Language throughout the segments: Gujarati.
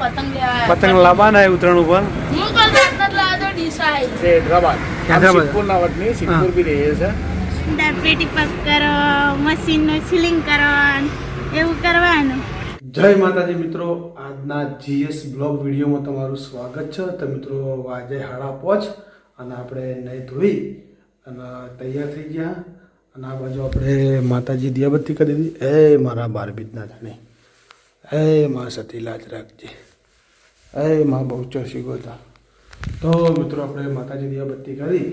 પતંગ લેવા પતંગ લાવવાના એ ઉત્તરાયણ ઉપર? હૈદરાબાદ. હૈદરાબાદ. સિદ્ધપુર બી રહે છે. પેટી પક કરો મશીનનું સિલિંગ કરવાનું એવું કરવાનું. જય માતાજી મિત્રો આજના જીએસ બ્લોગ વિડીયોમાં તમારું સ્વાગત છે. તો મિત્રો આજે હાડા પહોંચ અને આપણે નહીં ધોઈ અને તૈયાર થઈ ગયા. અને આ બાજુ આપણે માતાજી દિયાબત્તી કરી દીધી. એ મારા બાર બીજના જાણે. એ મા સતી લાજ રાખજે. એ મા બહુચર ગોતા તો મિત્રો, આપણે માતાજી દિયાબત્તી કરી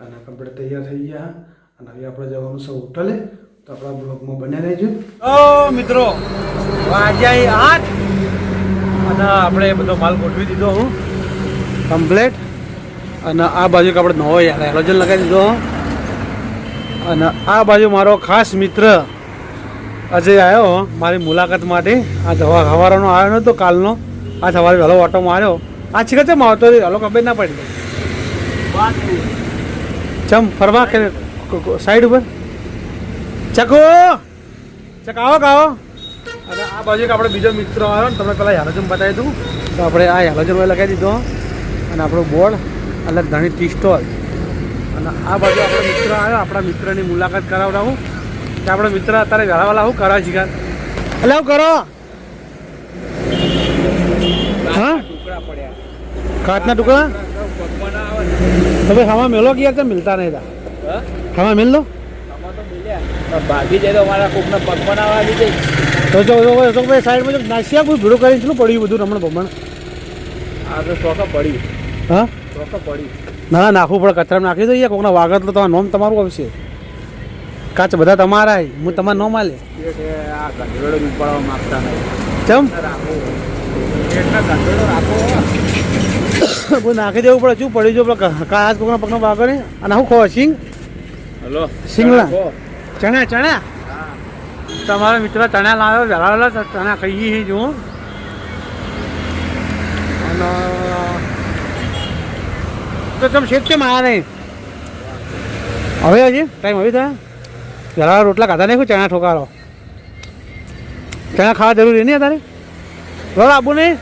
અને કમ્પ્લીટ તૈયાર થઈ ગયા. અને હવે આપણે જવાનું સૌ હોટલે. તો આપણા બ્લોગમાં બન્યા રહેજો. ઓ મિત્રો વાગ્યા આઠ. અને આપણે બધો માલ ગોઠવી દીધો હું. કમ્પ્લેટ. અને આ બાજુ આપણે નવો હેલોજન લગાવી દીધો અને આ બાજુ મારો ખાસ મિત્ર અજય આવ્યો મારી મુલાકાત માટે. આ દવા ખવારાનો આવ્યો નહોતો કાલનો. આ સવારે વહેલો ઓટો માર્યો. આ છીકર ચમ આવતો હલો ખબર ના પડી. ચમ ફરવા કે સાઈડ ઉપર? ચકો! ચક આવો કાવો અને આ બાજુ એક આપણે બીજો મિત્ર આવ્યો ને તમને પેલા હેલોજન બતાવી દઉં. તો આપણે આ હેલોજન લગાવી દીધો. અને આપણો બોર્ડ અલગ ઘણી ટી સ્ટોલ અને આ બાજુ આપણો મિત્ર આવ્યો. આપણા મિત્રની મુલાકાત કરાવડાવું. કે આપણો મિત્ર અત્યારે વેળાવાલા હું કરાવે જીગા એટલે હું કરો? હા? ટુકડા પડ્યા કાચના ટુકડા? હવે તમે હવા મેલો કે યાર કેમ મિલતા નહીં તા? હવા મેલ લો ભાગી જાય તો અમારા કોકને પગ બનાવવા આવી જાય. તો જો તો ભાઈ સાઈડમાં નાસિયા કોઈ ભીડું કરીને કેટલું પડ્યું બધું રમણ ભમણ આ તો ચોખા પડ્યું હા? ચોખા પડી. ના ના નાખવું પડે કચરામાં નાખી દઈએ કોકના વાગત તો તમારું નોમ તમારું આવશે. કાચ બધા તમારા હું તમારું માંગતા નહીં. ચમ બધું નાખી દેવું પડે શું પડી જો કાચ કોકના પગનો વાગો ને અને હું ખો સિંગ? હલો. સિંગલા ચણા ચણા તમારા મિત્ર ચણા લાવ્યો તો ચણા ખાઈ છીએ જુઓ અને તો તમે શેક કેમ આવ્યા નહીં? હવે હજી? ટાઈમ હવે થયા? વેળા રોટલા ખાધા નહીં ચણા ઠોકારો? ચણા ખાવા જરૂરી નહીં તારે બરાબર આબુ નહીં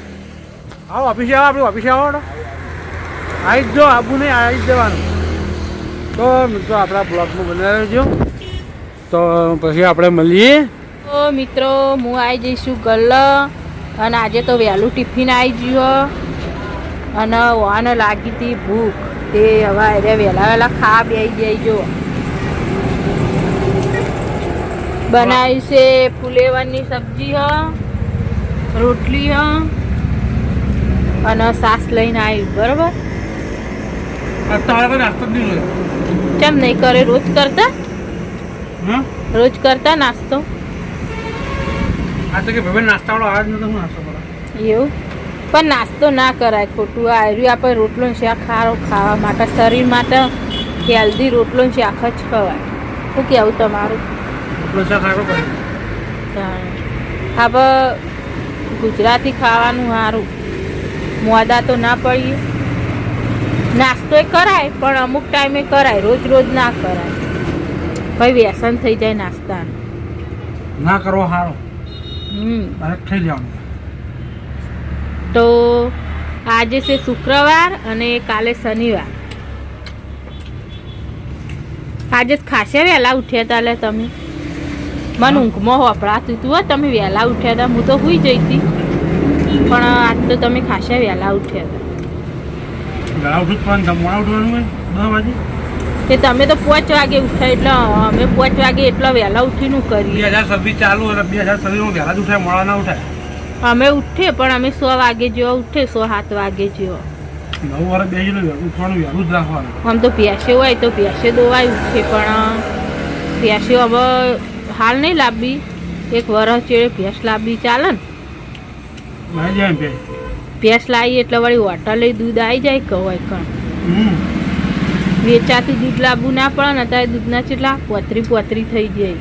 આવો ઓફિસે આવો આપણે ઓફિસે આવો. આવી જ જો આબુ નહીં આવી જ જવાનું તો મિત્રો આપણા બ્લોગમાં બનાવી રહેજો તો પછી આપણે મળીએ તો મિત્રો, હું આવી જઈશું ગલ્લ. અને આજે તો વહેલું ટિફિન આવી ગયું અને વાને લાગી હતી ભૂખ. તે હવે અરે વહેલા વહેલા ખા બેસી જો. બનાવી છે ફુલેવરની સબ્જી, હ. રોટલી અને સાસ લઈને આવી બરોબર? કેમ નહીં કરે? રોજ કરતા? હા રોજ કરતા નાસ્તો? એવું? પણ નાસ્તો ના કરાય ખોટું. આયર્યું આપણે રોટલો શાક ખારો ખાવા માટે શરીર માટે હેલ્ધી રોટલો શાક જ ખવાય. શું કહેવું તમારું? હવે ગુજરાતી ખાવાનું સારું. મોદા તો ના પડીએ. નાસ્તો કરાય પણ અમુક ટાઈમે કરાય. રોજ રોજ ના કરાય. ભાઈ વ્યસન થઈ જાય નાસ્તાનું. ના કરો સારો. હમ. તો આજે છે શુક્રવાર અને કાલે શનિવાર. આજે જ ખાસે વહેલા ઉઠ્યા લે તમે. મને ઊંઘમાં હોપડાતું હતું હો તમે વહેલા ઉઠ્યા હતા હું તો સુઈ જઈ હતી પણ આજ તો તમે ખાસા વહેલા ઉઠ્યા હતા તે તમે તો પાંચ વાગે ઉઠ્યા એટલે અમે પાંચ વાગે એટલા વહેલા ઉઠીને બે કરીએ હજાર છવ્વીસ ચાલુ એટલે બે હજાર છવ્વીસમાં વહેલા જ ઉઠાય મોડા ના ઉઠાય? અમે ઉઠીએ પણ અમે સો વાગે જેવા ઉઠે સો સાત વાગે જેવા. નવ વારે બે જણ ઉઠવાનું વહેલું જ રાખવાનું. આમ તો પ્યાસે હોય તો પ્યાસે દોવાય ઉઠે પણ પ્યાસે હવે હાલ નહીં લાવવી એક વરસ ચેડે ભેંસ લાવવી ચાલે ને. ભેંસ લાવી એટલે વળી હોટલે દૂધ આવી જાય કવાય કણ. વેચાતી દૂધ લાવવું ના પડે ને અત્યારે દૂધના ચેટલા પોતરી પોતરી થઈ જાય.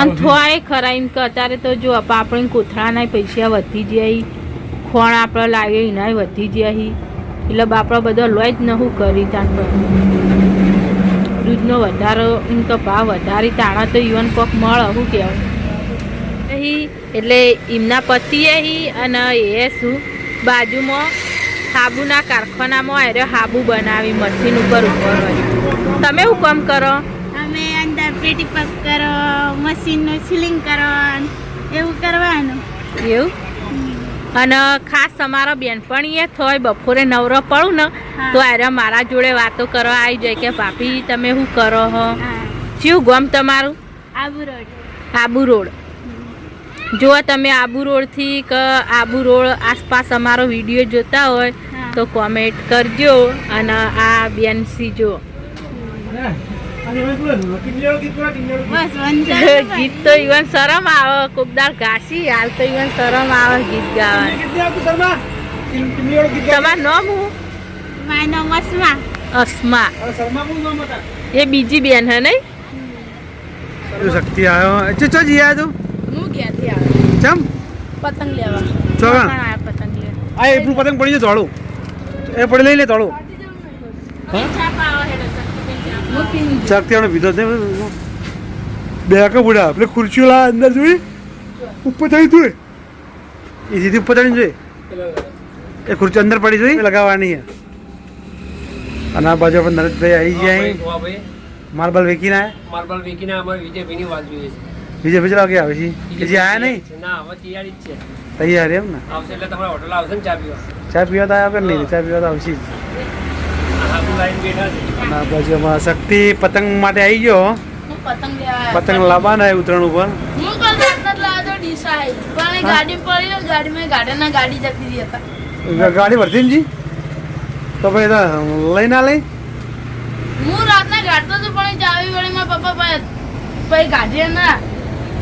અને થોડે ખરા એમ કે અત્યારે તો જો આપણે કોથળાના પૈસા વધી જાય ખોણ આપણે લાવીએ એના વધી જાય. એટલે બાપડો બધો લોય જ નહું કરી તાન દૂધનો વધારો એમ તો ભાવ વધારી તાણા તો યુવન કોક મળે શું કહેવાય અહીં એટલે એમના પતિએ હી અને એ શું? બાજુમાં સાબુના કારખાનામાં આર્યો હાબુ બનાવી મશીન ઉપર ઉપર હોય. તમે શું કામ કરો? અમે અંદર પેટી પક કરો મશીનનું સિલિંગ કરો એવું કરવાનું. એવું? અને ખાસ તમારા બેનપણીએ થોય બપોરે નવરો પડું ને તો આરે મારા જોડે વાતો કરવા આવી જાય કે ભાભી તમે શું કરો હો? શું ગમ તમારું? આબુ રોડ. આબુ રોડ. જો તમે આબુ રોડથી કે આબુ રોડ આસપાસ અમારો વીડિયો જોતા હોય તો કોમેન્ટ કરજો અને આ બેન સીજો. ગીત તો ઈવન શરમ આવે કોકદાર ઘાસી હાલ તો ઈવન શરમ આવે ગીત ગાવાનું. તમારું નામ હું? મારું નામ અસ્મા. એ બીજી બેન હે નહીં? શક્તિ આવ્યો ચો ચો જી આવ્યો હું ક્યાંથી આવે? ચમ? પતંગ લેવા. ચો પણ આ પતંગ લેવા? આ એટલું પતંગ પડી જાય ધોળું. એ પડી લઈ લે શક્તિબેન હું? શક્તિ આપણે વિધો છે. બે કે બુડા. આપણે ખુરશીઓ લા અંદર જોઈ ઉપર થઈ તું એ. સીધી ઉપર ચડી જોઈ. એ ખુરશી અંદર પડી જોઈ. લગાવવાની છે અને આ બાજુ આપણે નરેશભાઈ આવી ગયા અહીં. માર્બલ વેકીને આયા. માર્બલ વેકીને અમારે વિજયભાઈની વાત જોઈએ છે. બીજે બીજે લાગે આવે છે કે જે આયા નહીં? ના હવે તૈયારી જ છે. તૈયાર એમ ને? આવશે એટલે તમારા હોટલ આવશે ને ચા પીવા. ચા પીવા તો આવ્યા નહીં. ચા પીવા તો આવશે જ. અને આ અમારા શક્તિ પતંગ માટે આવી ગયો. પતંગ લેવા પતંગ લાવવાના છે ઉત્તરાયણ ઉપર. હું કાલ રાતના લાવ્યો તો પણ ગાડી પડી ને ગાડીમાં ગાડીના ગાડી જતી રહી હતા. ગાડી ભરતી જી? તો ભાઈ તો લઈ ના લઈ? હું રાતના ગાડતો હતો પણ આવી ચાવી વળી મારા પપ્પા ભાઈ પછી ગાડી ના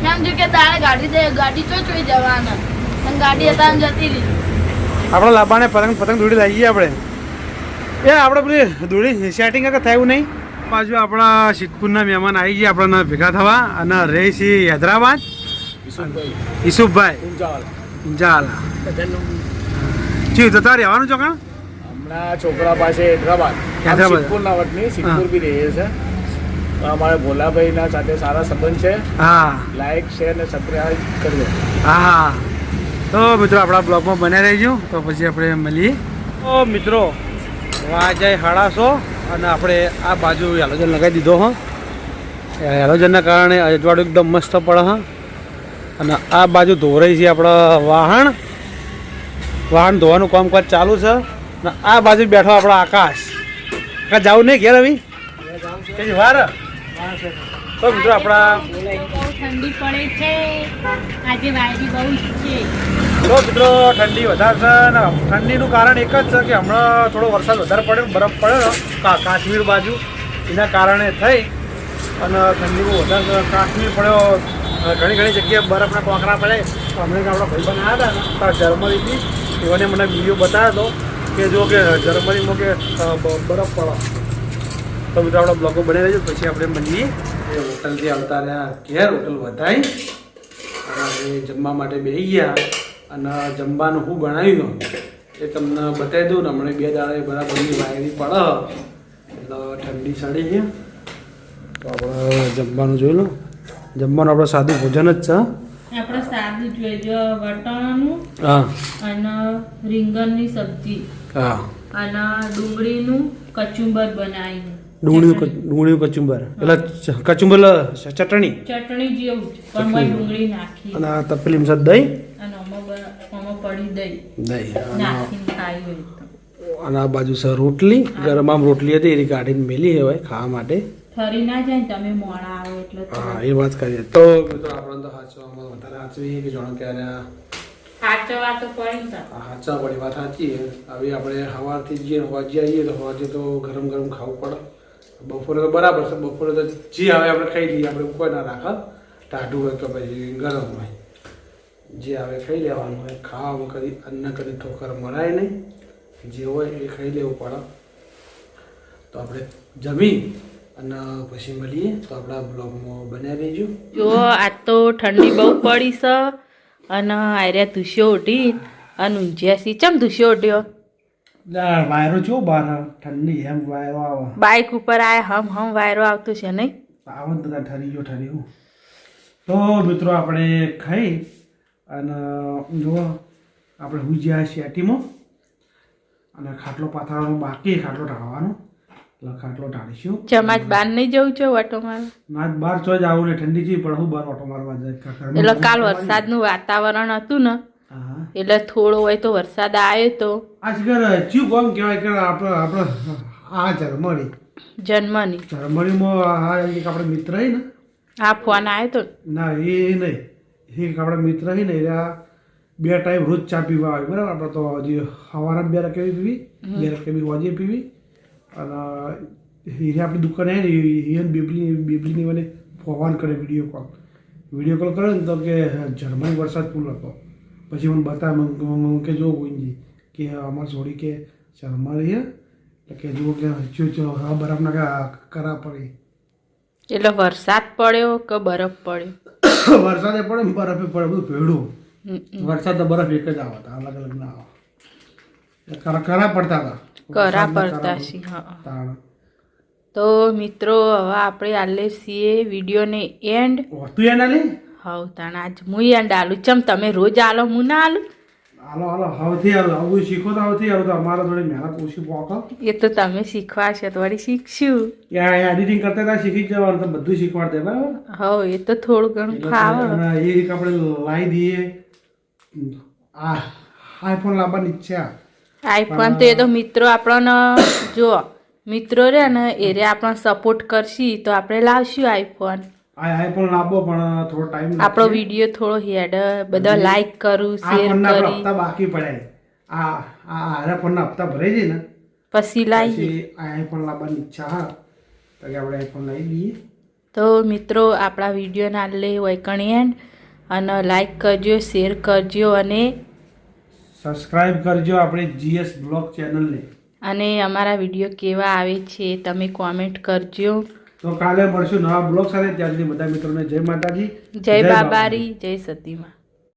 મેં એમ થયું કે તારે ગાડી દે ગાડી ચો ચોઈ જવાના. અને ગાડી હતા એમ જતી રહી. આપણે લાવવાને પતંગ પતંગ દોડી લાવીએ આપણે. એ આપણે પેલી દોડી સેટિંગ કે થયું નહીં. બાજુ આપણા સિદ્ધપુરના મહેમાન આવી ગયા આપણને ભેગા થવા. અને રહે છે હૈદરાબાદ. ઈસુફભાઈ. ઇંજાલા જી તો તારે રહેવાનું છો કાં? હમણાં છોકરા પાસે હૈદરાબાદ. હૈદરાબાદ. સિદ્ધપુરના વતની સિદ્ધપુર બી રહે છે. તો અમારે ભોલાભાઈના સાથે સારા સંબંધ છે. હા. લાઈક શેર ને સબસ્ક્રાઇબ કરજો. હા હા. તો મિત્રો આપણા બ્લોગમાં બન્યા રહેજો. તો પછી આપણે મળીએ. તો મિત્રો વાજે હાડાસો અને આપણે આ બાજુ હેલોજન લગાવી દીધો, હા. હેલોજનના કારણે અજવાળું એકદમ મસ્ત પડે, હા. અને આ બાજુ ધોરાઈ છે આપણા વાહન. વાહન ધોવાનું કામકાજ ચાલુ છે. અને આ બાજુ બેઠો આપણો આકાશ. કાંઈ જવું નહીં ઘેર કે વાર? તો મિત્રો આપણા ઠંડી પડે છે. આજે વાયરી બહુ છે. તો મિત્રો ઠંડી વધારે છે ને ઠંડીનું કારણ એક જ છે કે હમણાં થોડો વરસાદ વધારે પડ્યો, બરફ પડ્યો કાશ્મીર બાજુ. એના કારણે થઈ અને ઠંડી બહુ વધારે કાશ્મીર પડ્યો ઘણી ઘણી જગ્યાએ બરફના ટોકરા પડે. હમણાં આપણા ભાઈબંધ આવ્યા હતા જર્મનીથી એવાને મને વીડિયો બતાવ્યો હતો કે જો કે જર્મનીમાં કે બરફ પડો. તો મિત્રો આપણા બ્લોગો બની રહેજો પછી આપણે મળીએ. એ હોટલથી આવતા રહ્યા. ઘેર હોટલ વધારી. અને જમવા માટે બેસી ગયા. અને જમવાનું શું બનાવ્યું એ તમને બતાવી દઉં ને હમણાં બે દાડે બરાબરની વાયરી પડે એટલે ઠંડી સડી છે. તો આપણે જમવાનું જોઈ લો. જમવાનું આપણે સાદું ભોજન જ છે આપણે સાદું જોઈએ. વટાણાનું હા. અને રીંગણની સબ્જી. હા. અને ડુંગળીનું કચુંબર બનાવીને. ડુંગળીનું ડુંગળીનું કચુંબર. એટલે કચુંબર ચટણી? ચટણી જેવું પણ ડુંગળી નાખી અને આ તપેલી સાથે દહીં? અને આમાં બ- આમાં પડી દઈ. દહીં નાખીને ખાઈ હોય અને આ બાજુ સર રોટલી ગરમ આમ રોટલી હતી એની કાઢીને મેલી હોય ખાવા માટે. ફરી ના જાય તમે મોડા આવો એટલે હા એ વાત કરીએ. તો મિત્રો આપણે તો હાચવામાં વધારે હાચવીએ કે જાણો કે આને સાચવા તો પડી ને પડી વાત સાચી હવે આપણે સવારથી જઈએ ને આવીએ તો હોજે તો ગરમ ગરમ ખાવું પડે. બપોરે તો બરાબર છે. બપોરે તો જે આવે આપણે ખાઈ લઈએ. આપણે ઉપર ના રાખે. ટાઢું હોય તો પછી ગરમ હોય. જે આવે ખાઈ લેવાનું. હોય ખાવામાં કદી અન્ન કદી ઠોકર મરાય નહીં. જે હોય એ ખાઈ લેવું પડે. તો આપણે જમી અને પછી મળીએ. તો આપણા બ્લોગમાં બન્યા રહીજો. જો આજ તો ઠંડી બહુ પડી છે અને આર્યા ધુસ્યો ઉઠી અને ઊંઝ્યાસી ચમ ધુસ્યો ઉઠ્યો. વાયરો છો બહાર ઠંડી એમ વાયરો આવે. બાઇક ઉપર આ હમ હમ વાયરો આવતો છે નહીં? આવો બધા ઠરી ગયો ઠરી તો મિત્રો આપણે ખાઈ અને જુઓ આપણે હુજ્યા જ્યાં શેટીમાં અને ખાટલો પાથરવાનો બાકી ખાટલો ઢાળવાનો. એટલે ખાટલો ઢાળીશું. ચમાચ બહાર નહીં જવું છે ઓટો મારવા ના બાર છો જ આવું ને ઠંડી છે પણ હું બાર ઓટો મારવા જાય એટલે કાલ વરસાદનું વાતાવરણ હતું ને એટલે થોડો હોય તો વરસાદ આવ્યો તો. આજકાલ ચિયું કોમ કહેવાય કે આપણે આપણે આ ઝરમણી જન્મની. ઝરમણીમાં આ એક આપણે મિત્ર હોય ને? આ ફોન આવ્યો તો. ના એ નહીં. એક આપણા મિત્ર છે ને એના બે ટાઈમ રોજ ચા પીવા આવે. બરાબર? આપણે તો હજી સવારે બે રકેબી પીવી? બે રકેબી વાજે પીવી? અને એને આપણી દુકાને હે ને એને બેબલી બેબલીની મને ફોન કરે વીડિયો કોલ વીડિયો કોલ કરે ને તો કે જર્મની વરસાદ ફૂલ હતો. પછી મને બતાવે કે જો ગુંજી કે અમારે છોડી કે જર્મની રહીએ એટલે કે જુઓ કે હા બરફના કરા પડી. એટલે વરસાદ પડ્યો કે બરફ પડ્યો? વરસાદે પડે ને બરફે પડે બધું ભેડું. વરસાદ તો બરફ એક જ આવતા અલગ અલગ ના આવે. કરા પડતા હતા. કરા પડતા છે હા તો મિત્રો હવે આપણે આલે છીએ વિડીયોને એન્ડ હોતું એના લે હવ તાણ આજ હું એન્ડ આલું. ચમ તમે રોજ આલો હું ના આલું? હાલો હાલો હવેથી હાલો. આવું શીખો તો હવેથી હાલો. તો અમારા જોડે મહેનત ઓછી પોકો એ તો તમે શીખવા છે તો વળી શીખશું. એડિટિંગ કરતા તા શીખી જવાનું. તો બધું શીખવાડ દે બરાબર? હવ એ તો થોડું ઘણું ફાવે એ એક આપણે લાવી દઈએ. આ આઈફોન લાવવાની ઈચ્છા. આઈફોન તો એ તો મિત્રો આપણને જો મિત્રો રે ને એ રે આપણને સપોર્ટ કરશી તો આપણે લાવશું આઈફોન આ પણ લાવવો પણ થોડો ટાઈમ આપણો વીડિયો થોડો હેડ બધા લાઈક કરું શેર કરી. હપ્તા બાકી પડ્યા. આ આ આરા ફોનના હપ્તા ભરાઈ જાય ને પછી લાવી આઈ પણ લાવવાની ઈચ્છા હા. તો કે આપણે આઈફોન લઈ લઈએ. તો મિત્રો આપણા વિડીયોના લે વૈકણી એન્ડ અને લાઈક કરજો શેર કરજો અને સબસ્ક્રાઇબ કરજો આપણે જીએસ બ્લોગ ચેનલને. અને અમારા વીડિયો કેવા આવે છે તમે કોમેન્ટ કરજો. તો કાલે મળશું નવા બ્લોગ સાથે. ત્યાં સુધી બધા મિત્રોને જય માતાજી. જય બાબારી. જય સતીમાં.